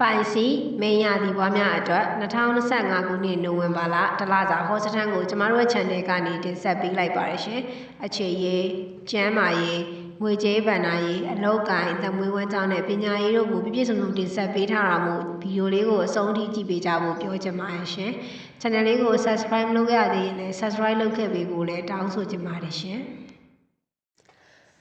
ပိုင်စီမိန်ရသည်ပွားများအတွက်2025ခုနှစ်နိုဝင်ဘာလတလစာဟောစတန်ကိုကျမတို့ရဲ့ channel ကနေတင်ဆက်ပေးလိုက်ပါတယ်ရှင်။အခြေရေးကျမ်းမာရေးငွေကြေးဗဏ္ဍာရေးအလောက်ကိုင်းသမွေးဝမ်းကြောင်းနဲ့ပညာရေးတို့ကိုပြည့်ပြည့်စုံစုံတင်ဆက်ပေးထားတာမို့ဗီဒီယိုလေးကိုအဆုံးထိကြည့်ပေးကြဖို့ပြောချင်ပါတယ်ရှင်။ channel လေးကို subscribe လုပ်ရသေးရင်လည်း subscribe လုပ်ခဲ့ပေးဖို့လည်းတောင်းဆိုချင်ပါတယ်ရှင်။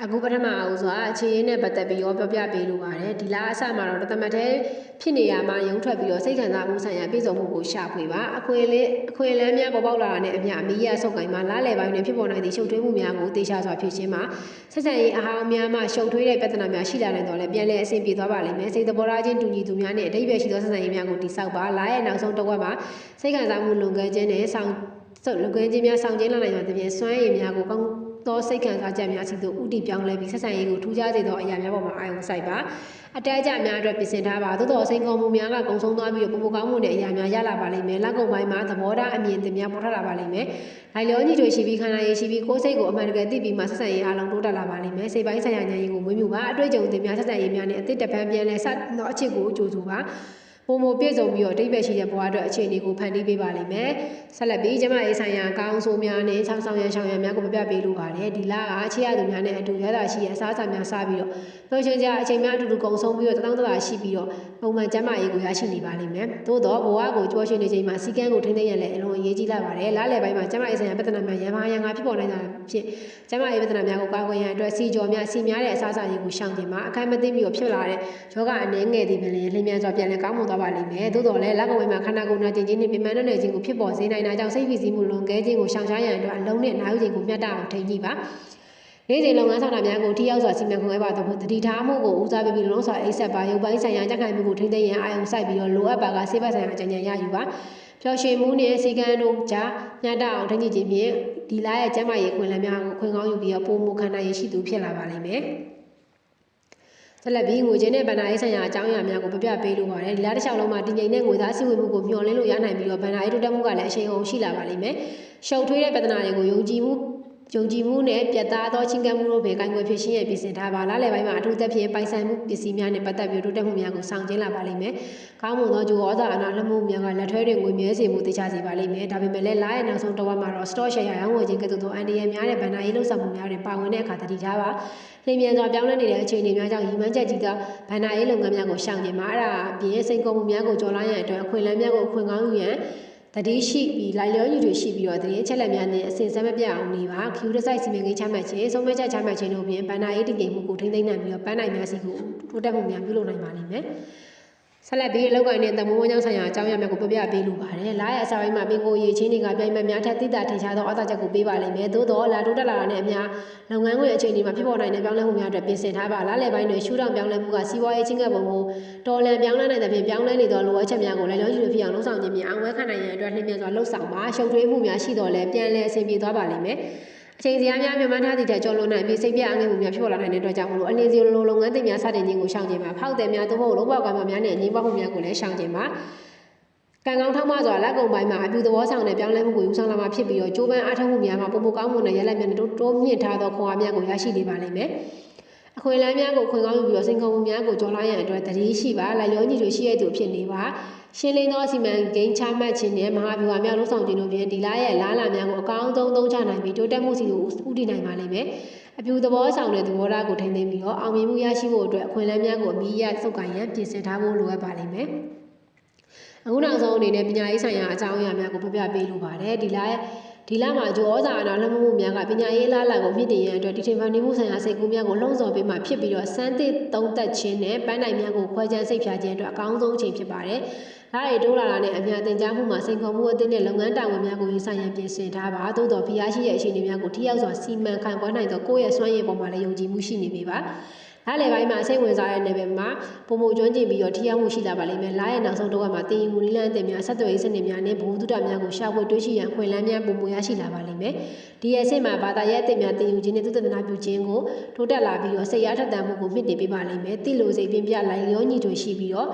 အခုပထမအောင်စွာအခြေရင်းနဲ့ပတ်သက်ပြီးရောပြောပြပေးလိုပါတယ်ဒီလားအစမှာတော့တသမတ်တည်းဖြစ်နေရမှာရုံထွက်ပြီးတော့စိတ်ခံစားမှုဆိုင်ရာပြည်စုံမှုကိုရှာဖွေပါအခွင့်အလေးအခွင့်အလမ်းများပေါ်ပေါက်လာတာနဲ့အမျှအမီးရဆုပ်ကိုင်မှာလားလည်ပိုင်းတွင်ဖြစ်ပေါ်နိုင်သည့်ရှုပ်ထွေးမှုများကိုတေချာစွာဖြေရှင်းမှာဆက်ဆံရေးအဟောင်းများမှရှုပ်ထွေးတဲ့ပြဿနာများရှိလာနိုင်တော့လည်းပြန်လည်အဆင်ပြေသွားပါလိမ့်မယ်စိတ်သဘောထားချင်းတူညီသူများနဲ့အတိတ်ပဲရှိသောဆက်ဆံရေးများကိုတိစောက်ပါလားရဲ့နောက်ဆုံးတစ်ဝက်မှာစိတ်ခံစားမှုလွန်ကဲခြင်းနဲ့ဆောင်လုပ်ငန်းချင်းများဆောင်ကျင်းလာနိုင်သောတပြင်းစွမ်းရည်များကိုကောင်း သောစိတ်ခံစားချက်များစီသို့ဥတီပြောင်းလဲပြီးဆက်ဆံရေးကိုထူးခြားစေသောအရာများပေါ်မှာအာရုံစိုက်ပါအတဲအကျများအတွက်ပြင်ဆင်ထားပါသို့တော်စိန်ခေါ်မှုများကကုံဆုံးသွားပြီးတော့ပုံပုံကောင်းမှုနဲ့အရာများရလာပါလိမ့်မယ်လက်ကုံပိုင်းမှာသဘောထားအမြင်သင်များပေါ်ထွက်လာပါလိမ့်မယ်လိုက်လျောညီတွေရှိပြီးခန္ဓာရည်ရှိပြီးကိုယ်စိတ်ကိုအမှန်တကယ်သိပြီးမှဆက်ဆံရေးအားလုံးတိုးတက်လာပါလိမ့်မယ်စိတ်ပိုင်းဆိုင်ရာဉာဏ်ရည်ကိုမွေးမြူပါအတွေ့အကြုံသင်များဆက်ဆံရေးများနဲ့အသစ်တပန်းပြန်လဲစသောအချစ်ကိုကြိုးဆိုပါ ပုံမပြည့်စုံပြီးတော့အတိတ်ပဲရှိတဲ့ဘဝအတွက်အခြေအနေကိုဖန်တီးပေးပါလိမ့်မယ်။ဆက်လက်ပြီးကျမရေးဆိုင်ရာအကောင်းဆုံးများနဲ့ချောင်းဆောင်ရန်ရှောင်ရန်များကိုပြပြပေးလိုပါတယ်။ဒီလကအခြေရသူများနဲ့အတူရတာရှိရအစားအစာများစားပြီးတော့ပျော်ရွှင်ကြအချိန်များအတူတူကုံဆုံးပြီးတော့တထောင်တရာရှိပြီးတော့ပုံမှန်ကျမရေးကိုရရှိနေပါလိမ့်မယ်။သို့တော့ဘဝကိုကြွားရှင်နေချိန်မှာစီကံကိုထိန်းသိမ်းရန်လည်းအလွန်အရေးကြီးလာပါတယ်။လားလည်ပိုင်းမှာကျမရေးဆိုင်ရာပြဿနာများရံပါရံငါဖြစ်ပေါ်နိုင်တာဖြစ်ကျမရေးပြဿနာများကိုကာကွယ်ရန်အတွက်စီကြော်များစီများတဲ့အစားအစာရေးကိုရှောင်ကျင်ပါအခိုင်မသိပြီးတော့ဖြစ်လာတဲ့ယောဂအနေငယ်သည်ပင်လည်းလျင်မြန်စွာပြန်လည်ကောင်းမွန်သွားပါလိမ့်မယ်။သို့တော့လည်းလက်ကဝေးမှာခန္ဓာကိုယ်နာကျင်ခြင်းနဲ့ပြင်းပန်းတဲ့ခြင်းကိုဖြစ်ပေါ်စေနိုင်တာကြောင့်စိတ်ဖိစီးမှုလွန်ကဲခြင်းကိုရှောင်ရှားရန်အတွက်အလုံးနဲ့နာယူခြင်းကိုမျှတအောင်ထိန်းကြည့်ပါနေ့စဉ်လုပ်ငန်းဆောင်တာများကိုထိရောက်စွာစီမံခန့်ခွဲပါတော့တတိထားမှုကိုဦးစားပေးပြီးလုံးစွာအိတ်ဆက်ပါရုပ်ပိုင်းဆိုင်ရာကြက်ခိုင်မှုကိုထိန်းသိမ်းရန်အာရုံစိုက်ပြီးတော့လိုအပ်ပါကဆေးဘက်ဆိုင်ရာအကြံဉာဏ်ရယူပါပျော်ရွှင်မှုနဲ့စီကံတို့ကြားမျှတအောင်ထိန်းကြည့်ခြင်းဖြင့်ဒီလားရဲ့ကျန်းမာရေးခွင့်လန်းများကိုခွင့်ကောင်းယူပြီးတော့ပုံမခန္ဓာရည်ရှိသူဖြစ်လာပါလိမ့်မယ် ဆက်လက်ပြီးငွေကြေးနဲ့ဗန္ဒာရေးဆိုင်ရာအကြောင်းအရာများကိုပြပြပေးလိုပါတယ်ဒီလားတစ်လျှောက်လုံးမှာတည်ငြိမ်တဲ့ငွေသားစီးဝင်မှုကိုမျှော်လင့်လို့ရနိုင်ပြီးတော့ဗန္ဒာရေးတိုးတက်မှုကလည်းအရှိန်အဟုန်ရှိလာပါလိမ့်မယ်ရှုပ်ထွေးတဲ့ပြဿနာတွေကိုယုံကြည်မှု ယုံကြည်မှုနဲ့ပြတ်သားသောချင်းကပ်မှုတို့ပဲကိုင်ကွယ်ဖြစ်ရှင်းရပြင်ဆင်ထားပါလားလေပိုင်းမှာအထူးသဖြင့်ပိုင်ဆိုင်မှုပစ္စည်းများနဲ့ပတ်သက်ပြီးတိုးတက်မှုများကိုဆောင်ကျင်းလာပါလိမ့်မယ်။ကောင်းမွန်သောဂျိုဩဇာအနာလက်မှုများကလက်ထွဲတွေငွေမြဲစေမှုသိချစေပါလိမ့်မယ်။ဒါပေမဲ့လည်းလာရဲ့နောက်ဆုံးတစ်ဝက်မှာတော့ store share ရောင်းဝယ်ခြင်းကဲ့သို့သောအန်ဒီရများတဲ့ဗန်နာရေးလုပ်ဆောင်မှုများတွေပါဝင်တဲ့အခါတတိထားပါ။လျင်မြန်စွာပြောင်းလဲနေတဲ့အခြေအနေများကြောင့်ရည်မှန်းချက်ကြီးသောဗန်နာရေးလုပ်ငန်းများကိုရှောင်ကျင်ပါအဲ့ဒါအပြင်စိန်ခေါ်မှုများကိုကျော်လွှားရန်အတွက်အခွင့်အလမ်းများကိုအခွင့်ကောင်းယူရန် တတိရှိပြီးလိုက်လျောညီတွေရှိပြီးတော့တရင်ချက်လက်များနဲ့အစဉ်ဆက်မပြတ်အောင်နေပါခ ्यू ဒဆိုင်စီမံကိန်းချမှတ်ခြင်းဆုံးဖြတ်ချက်ချမှတ်ခြင်းတို့ဖြင့်ဗန္နာရေးတည်ငြိမ်မှုကိုထိန်းသိမ်းနိုင်ပြီးတော့ပန်းနိုင်များစီကိုတိုးတက်မှုများပြုလုပ်နိုင်ပါလိမ့်မယ် ဆက်လက်ပြီးအလောက်ကိုင်းတဲ့တမုံဝန်းကြောင်းဆိုင်ရာအကြောင်းအရာများကိုပြပြပေးလိုပါတယ်။လာရဲ့အစာပိုင်းမှာပင်ကိုရည်ချင်းတွေကပြိုင်မများထက်တိတာထင်ရှားသောအားသာချက်ကိုပေးပါလိမ့်မယ်။သို့တော့လာတိုးတက်လာတာနဲ့အများလုပ်ငန်းခွင်အခြေအနေမှာဖြစ်ပေါ်နိုင်တဲ့ပြောင်းလဲမှုများအတွက်ပြင်ဆင်ထားပါ။လာလေပိုင်းတွင်ရှူတောင်ပြောင်းလဲမှုကစီးပွားရေးချင်းကပ်ပုံကိုတော်လန်ပြောင်းလဲနိုင်တဲ့ဖြင့်ပြောင်းလဲနေသောလိုအပ်ချက်များကိုလည်းရောယူဖြစ်အောင်လှုံ့ဆော်ခြင်းများအောင်ဝဲခံနိုင်ရန်အတွက်လျင်မြန်စွာလှုပ်ဆောင်ပါ။ရှုပ်ထွေးမှုများရှိတော့လဲပြန်လည်အဆင်ပြေသွားပါလိမ့်မယ်။ အချိန်စရာများမြန်မာထားသည့်တဲ့ကြော်လွန်နိုင်ပြီးစိတ်ပြအငဲ့မှုများဖြစ်ပေါ်လာနိုင်တဲ့အတွက်ကြောင့်မလို့အလင်းစီလိုလုပ်ငန်းသစ်များစတင်ခြင်းကိုရှောင်ကျင်ပါဖောက်တယ်များသို့မဟုတ်လောဘကွာမှများနဲ့အငြင်းပွားမှုများကိုလည်းရှောင်ကျင်ပါကံကောင်းထောက်မစွာလက်ကုံပိုင်းမှာအပြုသဘောဆောင်တဲ့ပြောင်းလဲမှုကိုယူဆောင်လာမှာဖြစ်ပြီးတော့ကြိုးပမ်းအားထုတ်မှုများမှာပုံပုံကောင်းမှုနဲ့ရလက်များနဲ့တိုးမြင့်ထားသောခွန်အားများကိုရရှိနေပါလိမ့်မယ်အခွင့်အလမ်းများကိုခွင့်ကောင်းယူပြီးတော့စိန်ခေါ်မှုများကိုကြော်လာရန်အတွက်တတိရှိပါလိုက်လျောညီတွေရှိရသူဖြစ်နေပါ ရှင်းလင်းသောအစီမံကိန်းချမှတ်ခြင်းနဲ့မဟာဗျူဟာများလုံးဆောင်ခြင်းတို့ဖြင့်ဒီလားရဲ့လားလာများကိုအကောင်းဆုံးသုံးချနိုင်ပြီးတိုးတက်မှုစီကိုဥတည်နိုင်ပါလိမ့်မယ်။အပြူသဘောဆောင်တဲ့သဘောထားကိုထိန်းသိမ်းပြီးတော့အောင်မြင်မှုရရှိဖို့အတွက်အခွင့်အလမ်းများကိုအမိရစုပ်ကိုင်ရန်ပြင်ဆင်ထားဖို့လိုအပ်ပါလိမ့်မယ်။အခုနောက်ဆုံးအနေနဲ့ပညာရေးဆိုင်ရာအကြောင်းအရာများကိုပြပြပေးလိုပါတယ်။ဒီလားရဲ့ ဒီလမှာဂျိုဩဇာအနာလှမှုမှုများကပညာရေးလားလာကိုမြင့်တင်ရန်အတွက်ဒီထင်ဖန်နေမှုဆိုင်ရာစိတ်ကူးများကိုလှုံ့ဆော်ပေးမှဖြစ်ပြီးတော့စမ်းသစ်သုံးသက်ခြင်းနဲ့ပန်းနိုင်များကိုခွဲခြမ်းစိတ်ဖြာခြင်းအတွက်အကောင်းဆုံးအချိန်ဖြစ်ပါတယ်။ဒါတွေတိုးလာတာနဲ့အများတင်ကြားမှုမှာစိန်ခေါ်မှုအသစ်နဲ့လုပ်ငန်းတာဝန်များကိုရင်ဆိုင်ရန်ပြင်ဆင်ထားပါသို့တော်ဖျားရှိရဲ့အခြေအနေများကိုထိရောက်စွာစီမံခန့်ခွဲနိုင်သောကိုယ့်ရဲ့စွမ်းရည်ပေါ်မှာလည်းယုံကြည်မှုရှိနေပြီပါ လာလေပိုင်းမှာစိတ်ဝင်စားတဲ့နယ်ပယ်မှာပုံမှုကျွမ်းကျင်ပြီးတော့ထိရောက်မှုရှိလာပါလိမ့်မယ်။လာရဲ့နောက်ဆုံးတော့မှာတင်ယူမှုနည်းလမ်းအသစ်များဆက်သွယ်ရေးစနစ်များနဲ့ဘဝတုဒ္ဒများကိုရှာဖွေတွေးရှိရန်ခွင့်လန်းများပုံမှုရရှိလာပါလိမ့်မယ်။ဒီရဲ့အဆင့်မှာဘာသာရေးအသစ်များတင်ယူခြင်းနဲ့သုတသနာပြုခြင်းကိုတိုးတက်လာပြီးတော့စိတ်အားထက်သန်မှုကိုမြင့်တင်ပေးပါလိမ့်မယ်။တိလိုစိတ်ပြင်းပြလိုက်ရောညီတွေရှိပြီးတော့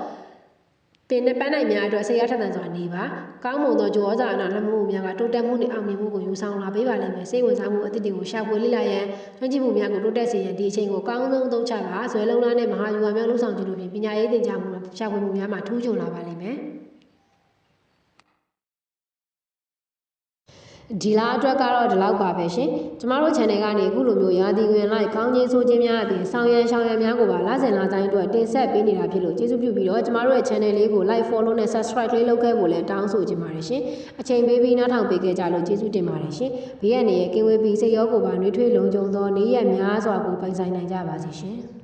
ပင်နဲ့ပန်းနိုင်များအတွက်ဆေးရထက်သန်စွာနေပါကောင်းမွန်သောဂျောဇာအနာလက်မှုများကတိုးတက်မှုနဲ့အောင်မြင်မှုကိုယူဆောင်လာပေးပါလိမ့်မယ်စိတ်ဝင်စားမှုအသစ်တွေကိုရှာဖွေလေ့လာရန်ကျွမ်းကျင်မှုများကိုတိုးတက်စေရန်ဒီအချိန်ကိုအကောင်းဆုံးအသုံးချပါဇွဲလုံးလားနဲ့မဟာယူဝါများလှုပ်ဆောင်ခြင်းတို့ဖြင့်ပညာရေးသင်ကြားမှုရှာဖွေမှုများမှာထူးချွန်လာပါလိမ့်မယ် ဒီလားအတွက်ကတော့ဒီလောက်ပါပဲရှင်ကျမတို့ channel ကနေအခုလိုမျိုးရာသီဝင်လိုက်ကောင်းခြင်းဆိုးခြင်းများအပြင်ဆောင်ရန်ရှောင်ရန်များကိုပါလာစင်လာတိုင်းအတွက်တင်ဆက်ပေးနေတာဖြစ်လို့ကျေးဇူးပြုပြီးတော့ကျမတို့ရဲ့ channel လေးကို like follow နဲ့ subscribe လေးလုပ်ခဲ့ဖို့လည်းတောင်းဆိုချင်ပါတယ်ရှင်အချိန်ပေးပြီးနောက်ထောင်ပေးခဲ့ကြလို့ကျေးဇူးတင်ပါတယ်ရှင်ဘေးရန်ရဲ့ကင်းဝေးပြီးစိတ်ရောကိုယ်ပါနှွေးထွေးလုံခြုံသောနေ့ရက်များစွာကိုပိုင်ဆိုင်နိုင်ကြပါစေရှင်